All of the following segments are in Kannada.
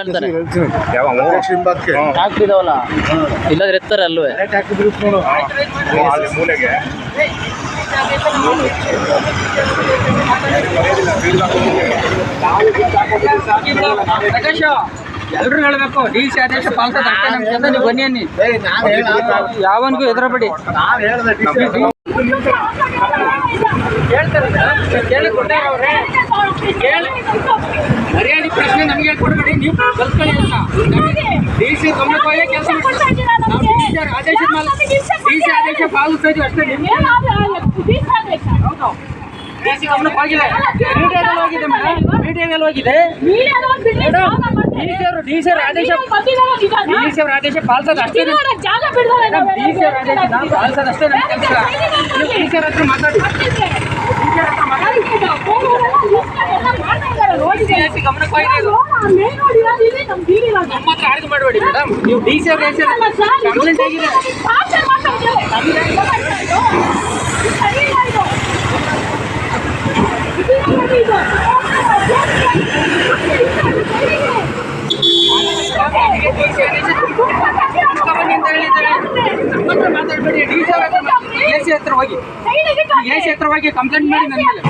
ಅಂತ ಹೇಳ್ತಾರೆ. ಹಾಕ್ತಿದಾವಲ್ಲ? ಇಲ್ಲಾದ್ರೆ ಎತ್ತಾರೆ ಅಲ್ವೇ ಎಲ್ರು ಹೇಳ್ಬೇಕು? ಡಿ ಸಿ ಆದೇಶ ಪಾಲಿಸೋದು ನೀವು ಬನ್ನಿ ಅನ್ನಿ. ಯಾವನ್ಗೂ ಹೆದರಬೇಡಿ. ಕೇಳಿ ಕೊಟ್ಟಾರ ಅವ್ರೆ. ಮರ್ಯಾದೆ ಪ್ರಶ್ನೆ ನಮಗೆ ಕೊಡಬೇಡಿ ನೀವು ಕಲ್ತ್ಕೊಳ್ಳಿ ಅಂತ ಡಿ ಸಿ ಗಮನಕ್ಕೆ ಹೋಗಿ ಕೆಲಸ ಮಾಡಿ ನಾವು ಡಿ ಸಿ ಆದೇಶದ ಮೇಲೆ ಡಿ ಸಿ ಆದೇಶ ಪಾಲಿಸ್ತಾ ಇದೀವಿ ಅಷ್ಟೇ ಡಿ ಸಿ ಗಮನಕ್ಕೆ ಹೋಗಿದೆ ಮೀಡಿಯಾದಲ್ಲಿ ಹೋಗಿದೆ ಮೇಡಮ್ ಮೀಡಿಯಾದಲ್ಲಿ ಹೋಗಿದೆ ಡಿ ಸಿ ಅವರು ಡಿ ಸಿ ಅವ್ರ ಆದೇಶ ಡಿ ಸಿ ಅವ್ರ ಆದೇಶ ಪಾಲಿಸೋದು ಅಷ್ಟೇ ಮೇಡಮ್ ಡಿ ಸಿ ಅವ್ರ ಆದೇಶ ನಾವು ಪಾಲಿಸೋದು ಅಷ್ಟೇ ನಮ್ಮ ಕೆಲಸ ನೀವು ಡಿ ಸಿ ಅವ್ರ ಹತ್ರ ಮಾತಾಡಿ ನಮ್ಮ ಮಾಡಬೇಡಿ ಮೇಡಮ್ ನೀವು ಡಿ ಕಂಪ್ಲೇಂಟ್ ಆಗಿದೆ ಮಾತಾಡಬೇಡಿ. ಡಿ ಸಿ ಎ ಸಿ ಹತ್ರ ಹೋಗಿ. ಎ ಸಿ ಹತ್ರ ಹೋಗಿ ಕಂಪ್ಲೇಂಟ್ ಮಾಡಿ ನನ್ನ ಮೇಲೆ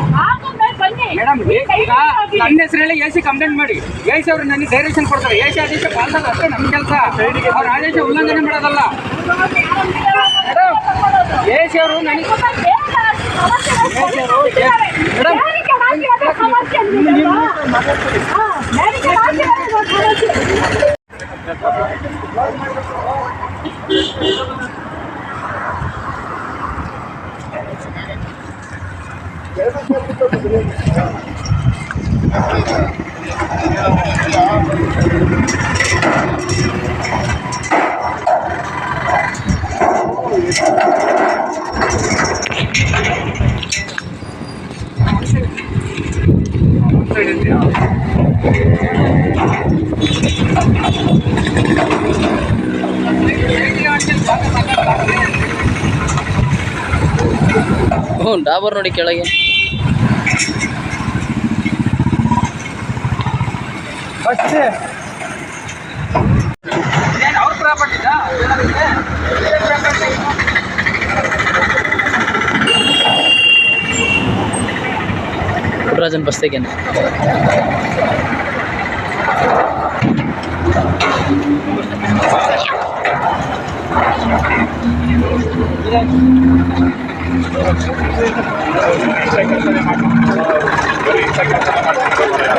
ಮೇಡಮ್ ಈಗ ನನ್ನ ಹೆಸರಲ್ಲಿ ಎ ಸಿ ಕಂಪ್ಲೇಂಟ್ ಮಾಡಿ ಎ ಸಿ ಅವರು ನನಗೆ ಡೈರೆಕ್ಷನ್ ಕೊಡ್ತಾರೆ ಎ ಸಿ ಆದೇಶ ಪಾಲಿಸೋದು ಅಷ್ಟೇ ನಮ್ಮ ಕೆಲಸ ಅವ್ರ ಆದೇಶ ಉಲ್ಲಂಘನೆ ಮಾಡೋದಲ್ಲ ಎ ಸಿ ಅವರು ನನಗೆ ಹ್ಞೂ டாபர் நொடி கிழங்கு. ಅಷ್ಟೇ ಏನ್ ಅವ್ರ ಪ್ರಾಪರ್ಟಿದ ಪುಟ್ಟರಾಜನ್ ಬಸ್ತೆಗೇನೆ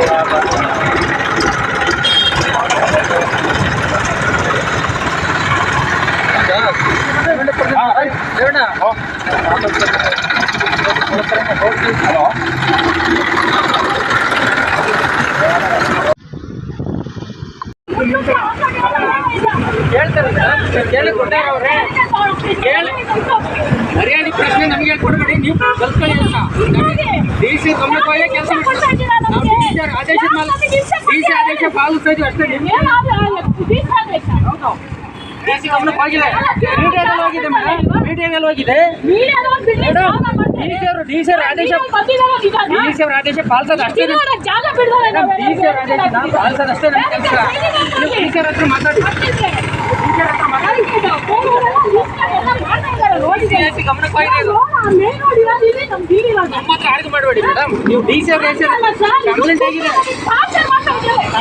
ಹೇಳ್ತಾರೆ ಕೇಳಿ ಕೊಟ್ಟಾರ ಅವ್ರೆ ಮರ್ಯಾದೆ ಪ್ರಶ್ನೆ ನಮಗೆ ಕೊಡಬೇಡಿ ನೀವು ಕಲ್ತ್ಕೊಳ್ಳಿ ಅಂತ ಡಿ ಸಿ ಗಮನಕ್ಕೆ ಹೋಗಿ ಕೆಲಸ ಮಾಡಿ ನಾವು ಡಿ ಸಿ ಅವ್ರ ಆದೇಶದ ಮೇಲೆ ಡಿ ಸಿ ಆದೇಶ ಪಾಲಿಸ್ತಾ ಇದೀವಿ ಅಷ್ಟೇ ಡಿ ಸಿ ಗಮನಕ್ಕೆ ಹೋಗಿದೆ ಮೀಡಿಯಾದಲ್ಲಿ ಹೋಗಿದೆ. ಮೇಡಮ್ ಮೀಡಿಯಾದಲ್ಲಿ ಹೋಗಿದೆ ಅವರು ಡಿ ಸಿ ಅವ್ರ ಆದೇಶ ಡಿ ಸಿ ಅವ್ರ ಆದೇಶ ಪಾಲಿಸೋದು ಅಷ್ಟೇ ಮೇಡಮ್ ಡಿ ಸಿ ಅವ್ರ ಆದೇಶ ನಾವು ಪಾಲಿಸೋದು ಅಷ್ಟೇ ನಮ್ಮ ಕೆಲಸ. ನೀವು ಡಿ ಸಿ ಅವ್ರ ಹತ್ರ ಮಾತಾಡಿ. ಡಿ ಸಿ ಅವ್ರ ಹತ್ರ ಮಾತಾಡಿ. ಡಿ ಸಿ ಗಮನಕ್ಕೆ ಹೋಗಿದೆ. ಇದು. ನಮ್ಮ ಹತ್ರ ಆಯ್ಕೆ ಮಾಡಬೇಡಿ ಮೇಡಮ್ ನೀವು ಡಿ ಸಿ ಅವ್ರ ಹೆಸರು ಕಂಪ್ಲೇಂಟ್ ಆಗಿದೆ ಡಿ ಸಿ ಆದೇಶ ಬನ್ನಿ ಅಂತ ಹೇಳಿದ್ದಾರೆ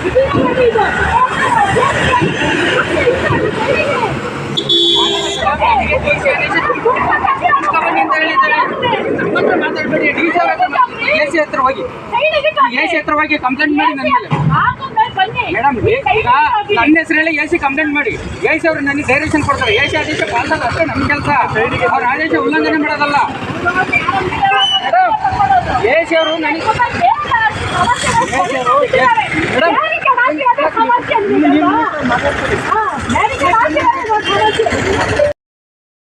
ನಮ್ಮ ಹತ್ರ ಮಾತಾಡಬೇಡಿ ಎ ಸಿ ಹತ್ರ ಹೋಗಿ ಎ ಸಿ ಹತ್ರ ಹೋಗಿ ಕಂಪ್ಲೇಂಟ್ ಮಾಡಿ ನನ್ನ ಮೇಲೆ ಮೇಡಮ್ ನನ್ನ ಹೆಸರಲ್ಲಿ ಎ ಸಿ ಕಂಪ್ಲೇಂಟ್ ಮಾಡಿ ಎ ಸಿ ಅವರು ನನಗೆ ಡೈರೆಕ್ಷನ್ ಕೊಡ್ತಾರೆ ಎ ಸಿ ಆದೇಶ ಪಾಲ್ಸಲ್ಲ ಅಷ್ಟೇ ನಮ್ಮ ಕೆಲಸ ಅವ್ರ ಆದೇಶ ಉಲ್ಲಂಘನೆ ಮಾಡೋದಲ್ಲ ಎ ಸಿ ಅವರು ನನಗೆ ಮೇಡಮ್ 他往县里面走啊来你跟他去了他说他